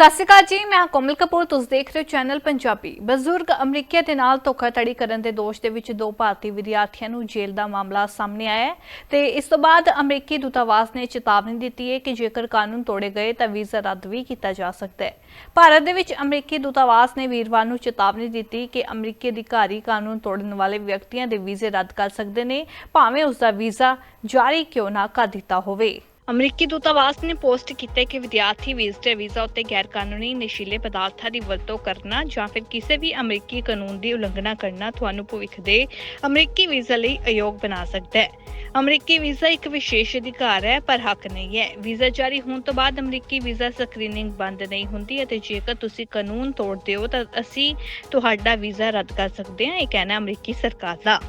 ਸਤਿ ਸ਼੍ਰੀ ਅਕਾਲ ਜੀ, ਮੈਂ ਕੋਮਲ ਕਪੂਰ, ਤੁਸੀਂ ਦੇਖ ਰਹੇ ਹੋ ਚੈਨਲ ਪੰਜਾਬੀ। ਬਜ਼ੁਰਗ ਅਮਰੀਕੀਆਂ ਦੇ ਨਾਲ ਧੋਖਾਧੜੀ ਕਰਨ ਦੇ ਦੋਸ਼ ਦੇ ਵਿੱਚ ਦੋ ਭਾਰਤੀ ਵਿਦਿਆਰਥੀਆਂ ਨੂੰ ਜੇਲ੍ਹ ਦਾ ਮਾਮਲਾ ਸਾਹਮਣੇ ਆਇਆ ਹੈ ਤੇ ਇਸ ਤੋਂ ਬਾਅਦ ਅਮਰੀਕੀ ਦੂਤਾਵਾਸ ਨੇ ਚੇਤਾਵਨੀ ਦਿੱਤੀ ਹੈ ਕਿ ਜੇਕਰ ਕਾਨੂੰਨ ਤੋੜੇ ਗਏ ਤਾਂ ਵੀਜ਼ਾ ਰੱਦ ਵੀ ਕੀਤਾ ਜਾ ਸਕਦਾ ਹੈ। ਭਾਰਤ ਦੇ ਵਿੱਚ ਅਮਰੀਕੀ ਦੂਤਾਵਾਸ ਨੇ ਵੀਰਵਾਰ ਨੂੰ ਚੇਤਾਵਨੀ ਦਿੱਤੀ ਕਿ ਅਮਰੀਕੀ ਅਧਿਕਾਰੀ ਕਾਨੂੰਨ ਤੋੜਨ ਵਾਲੇ ਵਿਅਕਤੀਆਂ ਦੇ ਵੀਜ਼ੇ ਰੱਦ ਕਰ ਸਕਦੇ ਨੇ, ਭਾਵੇਂ ਉਸ ਦਾ ਵੀਜ਼ਾ ਜਾਰੀ ਕਿਉਂ ਨਾ ਕਰ ਦਿੱਤਾ ਹੋਵੇ। ਅਮਰੀਕੀ ਦੂਤਾਵਾਸ ਨੇ ਪੋਸਟ ਕੀਤਾ ਕਿ ਵਿਦਿਆਰਥੀ ਵੀਜ਼ਾ ਵੀਜ਼ਾ ਉੱਤੇ ਗੈਰ ਕਾਨੂੰਨੀ ਨਸ਼ੀਲੇ ਪਦਾਰਥਾਂ ਦੀ ਵਰਤੋਂ ਕਰਨਾ ਜਾਂ ਫਿਰ ਕਿਸੇ ਵੀ ਅਮਰੀਕੀ ਕਾਨੂੰਨ ਦੀ ਉਲੰਘਣਾ ਕਰਨਾ ਤੁਹਾਨੂੰ ਭਵਿੱਖ ਦੇ ਅਮਰੀਕੀ ਵੀਜ਼ਾ ਲਈ ਅਯੋਗ ਬਣਾ ਸਕਦਾ ਹੈ। ਅਮਰੀਕੀ ਵੀਜ਼ਾ ਇੱਕ ਵਿਸ਼ੇਸ਼ ਅਧਿਕਾਰ ਹੈ, ਪਰ ਹੱਕ ਨਹੀਂ ਹੈ। ਵੀਜ਼ਾ ਜਾਰੀ ਹੋਣ ਤੋਂ ਬਾਅਦ ਅਮਰੀਕੀ ਵੀਜ਼ਾ ਸਕਰੀਨਿੰਗ ਬੰਦ ਨਹੀਂ ਹੁੰਦੀ ਅਤੇ ਜੇਕਰ ਤੁਸੀਂ ਕਾਨੂੰਨ ਤੋੜਦੇ ਹੋ ਤਾਂ ਅਸੀਂ ਤੁਹਾਡਾ ਵੀਜ਼ਾ ਰੱਦ ਕਰ ਸਕਦੇ ਹਾਂ, ਇਹ ਕਹਿਣਾ ਅਮਰੀਕੀ ਸਰਕਾਰ ਦਾ।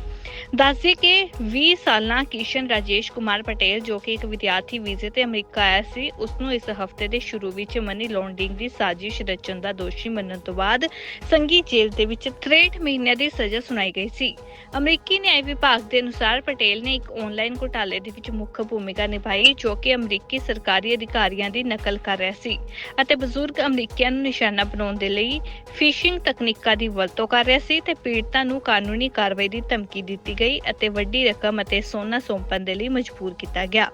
ਦੱਸਦੇ ਕਿ 20 ਸਾਲਾਂ ਕਿਸ਼ਨ ਰਾਜੇਸ਼ ਕੁਮਾਰ ਪਟੇਲ, ਜੋ ਕਿ ਇੱਕ ਵਿਦਿਆਰਥੀ ਵੀਜ਼ੇ ਤੇ ਅਮਰੀਕਾ ਆਇਆ ਸੀ ਉਸ ਨੂੰ ਇਸ ਹਫ਼ਤੇ ਦੇ ਸ਼ੁਰੂ ਵਿੱਚ ਮਨੀ ਲੌਂਡਰਿੰਗ ਦੀ ਸਾਜ਼ਿਸ਼ ਰਚਣ ਦਾ ਦੋਸ਼ੀ ਮੰਨਣ ਤੋਂ ਬਾਅਦ ਸੰਗੀ ਜੇਲ੍ਹ ਦੇ ਵਿੱਚ 63 ਮਹੀਨਿਆਂ ਦੀ ਸਜ਼ਾ ਸੁਣਾਈ ਗਈ ਸੀ। ਅਮਰੀਕੀ ਨਿਆਂ ਵਿਭਾਗ ਦੇ ਅਨੁਸਾਰ ਪਟੇਲ ਨੇ ਇੱਕ ਆਨਲਾਈਨ ਘੁਟਾਲੇ ਦੇ ਵਿੱਚ ਮੁੱਖ ਭੂਮਿਕਾ ਨਿਭਾਈ, ਜੋ ਕਿ ਅਮਰੀਕੀ ਸਰਕਾਰੀ ਅਧਿਕਾਰੀਆਂ ਦੀ ਨਕਲ ਕਰ ਰਿਹਾ ਸੀ ਅਤੇ ਬਜ਼ੁਰਗ ਅਮਰੀਕੀਆਂ ਨੂੰ ਨਿਸ਼ਾਨਾ ਬਣਾਉਣ ਦੇ ਲਈ ਫਿਸ਼ਿੰਗ ਤਕਨੀਕਾਂ ਦੀ ਵਰਤੋਂ ਕਰ ਰਿਹਾ ਸੀ ਤੇ ਪੀੜਤਾਂ ਨੂੰ ਕਾਨੂੰਨੀ ਕਾਰਵਾਈ ਦੀ ਧਮਕੀ ਦਿੱਤੀ ਗਈ ਅਤੇ ਵੱਡੀ ਰਕਮ ਅਤੇ ਸੋਨਾ ਸੌਂਪਣ ਦੇ ਲਈ ਮਜਬੂਰ ਕੀਤਾ ਗਿਆ।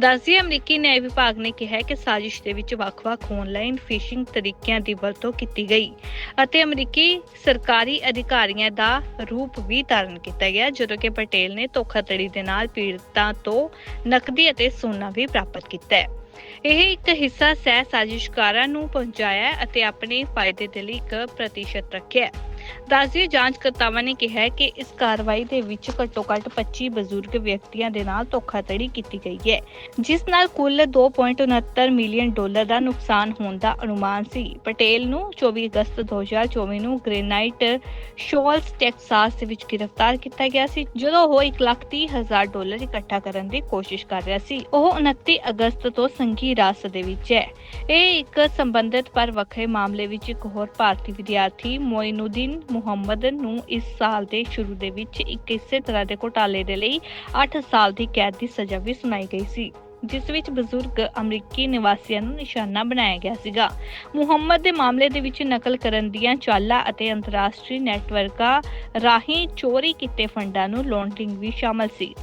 ਦੱਸਦੀ ਅਮਰੀਕੀ ਨਿਆਂ ਵਿਭਾਗ ਨੇ ਕਿਹਾ ਕਿ ਸਾਜ਼ਿਸ਼ ਦੇ ਵਿੱਚ ਵੱਖ-ਵੱਖ ਆਨਲਾਈਨ ਫਿਸ਼ਿੰਗ ਤਰੀਕਿਆਂ ਦੀ ਵਰਤੋਂ ਕੀਤੀ ਗਈ ਅਤੇ ਅਮਰੀਕੀ ਸਰਕਾਰੀ ਅਧਿਕਾਰੀਆਂ ਦਾ ਰੂਪ ਵੀ ਧਾਰਨ ਕੀਤਾ ਗਿਆ, ਜਦੋਂ ਕਿ ਪਟੇਲ ਨੇ ਧੋਖਾਧੜੀ ਦੇ ਨਾਲ ਪੀੜਤਾਂ ਤੋਂ ਨਕਦੀ ਅਤੇ ਸੋਨਾ ਵੀ ਪ੍ਰਾਪਤ ਕੀਤਾ ਹੈ। ਇਹ ਇੱਕ ਹਿੱਸਾ ਸਹਿ ਸਾਜ਼ਿਸ਼ਕਾਰਾਂ ਨੂੰ ਪਹੁੰਚਾਇਆ ਅਤੇ ਆਪਣੇ ਫਾਇਦੇ ਦੇ ਲਈ ਇੱਕ ਪ੍ਰਤੀਸ਼ਤ ਰੱਖਿਆ ਦੱਸਦੀ ਜਾਂਚਕਰਤਾਵਾਂ ਨੇ ਕਿਹਾ ਕਿ ਇਸ ਕਾਰਵਾਈ ਦੇ ਵਿੱਚ ਘੱਟੋ-ਘੱਟ 25 ਬਜ਼ੁਰਗ ਵਿਅਕਤੀਆਂ ਦੇ ਨਾਲ ਧੋਖਾਧੜੀ ਕੀਤੀ ਗਈ ਹੈ ਜਿਸ ਨਾਲ ਕੁੱਲ 2.69 ਮਿਲੀਅਨ ਡਾਲਰ ਦਾ ਨੁਕਸਾਨ ਹੋਣ ਦਾ ਅਨੁਮਾਨ ਸੀ। ਪਟੇਲ ਨੂੰ 24 ਅਗਸਤ 2024 ਨੂੰ ਗ੍ਰੇਨਾਈਟ ਸ਼ੋਲਸ ਟੈਕਸਾਸ ਦੇ ਵਿੱਚ ਗ੍ਰਿਫਤਾਰ ਕੀਤਾ ਗਿਆ ਸੀ ਜਦੋਂ ਉਹ 1,30,000 ਡਾਲਰ ਇਕੱਠਾ ਕਰਨ ਦੀ ਕੋਸ਼ਿਸ਼ ਕਰ ਰਿਹਾ ਸੀ। ਉਹ 29 ਅਗਸਤ ਤੋਂ ਸੰਘੀ ਹਿਰਾਸਤ ਦੇ ਵਿੱਚ ਹੈ। ਇਹ ਇੱਕ ਸੰਬੰਧਿਤ ਪਰ ਵੱਖਰੇ ਮਾਮਲੇ ਵਿੱਚ ਇੱਕ ਹੋਰ ਭਾਰਤੀ ਵਿਦਿਆਰਥੀ ਮੋਇਨੁਦੀਨ ਮੁਹੰਮਦ ਨੂੰ ਇਸ ਸਾਲ ਦੇ ਸ਼ੁਰੂ ਦੇ ਵਿੱਚ ਇੱਕ ਇਸੇ ਤਰ੍ਹਾਂ ਦੇ ਘੁਟਾਲੇ ਦੇ ਲਈ 8 ਸਾਲ ਦੀ ਕੈਦ ਦੀ ਸਜ਼ਾ ਵੀ ਸੁਣਾਈ ਗਈ ਸੀ। ਜਿਸ ਵਿੱਚ ਬਜ਼ੁਰਗ ਅਮਰੀਕੀ ਨਿਵਾਸੀਆਂ ਨੂੰ ਨਿਸ਼ਾਨਾ ਬਣਾਇਆ ਗਿਆ ਸੀਗਾ। ਮੁਹੰਮਦ ਦੇ ਮਾਮਲੇ ਦੇ ਵਿੱਚ ਨਕਲ ਕਰਨ ਦੀਆਂ ਚਾਲਾਂ ਅਤੇ ਅੰਤਰਰਾਸ਼ਟਰੀ ਨੈਟਵਰਕਾਂ ਰਾਹੀਂ ਚੋਰੀ ਕੀਤੇ ਫੰਡਾਂ ਨੂੰ ਲਾਂਡਰਿੰਗ ਵੀ ਸ਼ਾਮਲ ਸੀ।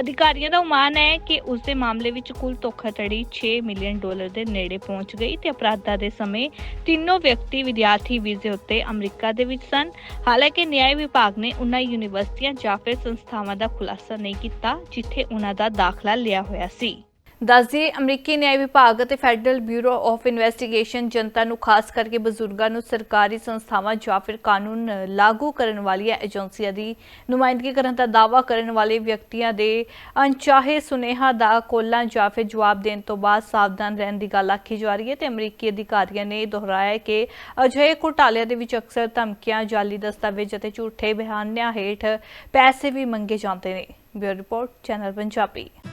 ਅਧਿਕਾਰੀਆਂ ਦਾ ਮਾਨ ਹੈ ਕਿ ਉਸ ਦੇ ਮਾਮਲੇ ਵਿੱਚ ਕੁੱਲ ਧੋਖਾਧੜੀ 6 ਮਿਲੀਅਨ ਡਾਲਰ ਦੇ ਨੇੜੇ ਪਹੁੰਚ ਗਈ ਤੇ ਅਪਰਾਧਾਂ ਦੇ ਸਮੇਂ ਤਿੰਨੋਂ ਵਿਅਕਤੀ ਵਿਦਿਆਰਥੀ ਵੀਜ਼ੇ ਉੱਤੇ ਅਮਰੀਕਾ ਦੇ ਵਿੱਚ ਸਨ। ਹਾਲਾਂਕਿ ਨਿਆਂ ਵਿਭਾਗ ਨੇ ਉਹਨਾਂ ਯੂਨੀਵਰਸਿਟੀਆਂ ਜਾਂ ਫਿਰ ਸੰਸਥਾਵਾਂ ਦਾ ਖੁਲਾਸਾ ਨਹੀਂ ਕੀਤਾ, ਜਿੱਥੇ ਉਹਨਾਂ ਦਾ ਦਾਖਲਾ ਲਿਆ ਹੋਇਆ ਸੀ। ਦੱਸਦੀ ਅਮਰੀਕੀ ਨਿਆਂ ਵਿਭਾਗ ਅਤੇ ਫੈਡਰਲ ਬਿਊਰੋ ਆਫ ਇਨਵੈਸਟੀਗੇਸ਼ਨ ਜਨਤਾ ਨੂੰ ਖਾਸ ਕਰਕੇ ਬਜ਼ੁਰਗਾਂ ਨੂੰ ਸਰਕਾਰੀ ਸੰਸਥਾਵਾਂ ਜਾਂ ਫਿਰ ਕਾਨੂੰਨ ਲਾਗੂ ਕਰਨ ਵਾਲੀਆਂ ਏਜੰਸੀਆਂ ਦੀ ਨੁਮਾਇੰਦਗੀ ਕਰਨ ਦਾ ਦਾਅਵਾ ਕਰਨ ਵਾਲੇ ਵਿਅਕਤੀਆਂ ਦੇ ਅਣਚਾਹੇ ਸੁਨੇਹਾ ਦਾ ਕੋਲਾਂ ਜਾਂ ਫਿਰ ਜਵਾਬ ਦੇਣ ਤੋਂ ਬਾਅਦ ਸਾਵਧਾਨ ਰਹਿਣ ਦੀ ਗੱਲ ਆਖੀ ਜਾ ਰਹੀ ਹੈ ਤੇ ਅਮਰੀਕੀ ਅਧਿਕਾਰੀਆਂ ਨੇ ਦੁਹਰਾਇਆ ਕਿ ਅਜਿਹੇ ਘੁਟਾਲਿਆਂ ਦੇ ਵਿੱਚ ਅਕਸਰ ਧਮਕੀਆਂ, ਜਾਲੀ ਦਸਤਾਵੇਜ਼ ਅਤੇ ਝੂਠੇ ਬਿਆਨਾਂ ਹੇਠ ਪੈਸੇ ਵੀ ਮੰਗੇ ਜਾਂਦੇ ਨੇ। Bureau report, channel Punjabi.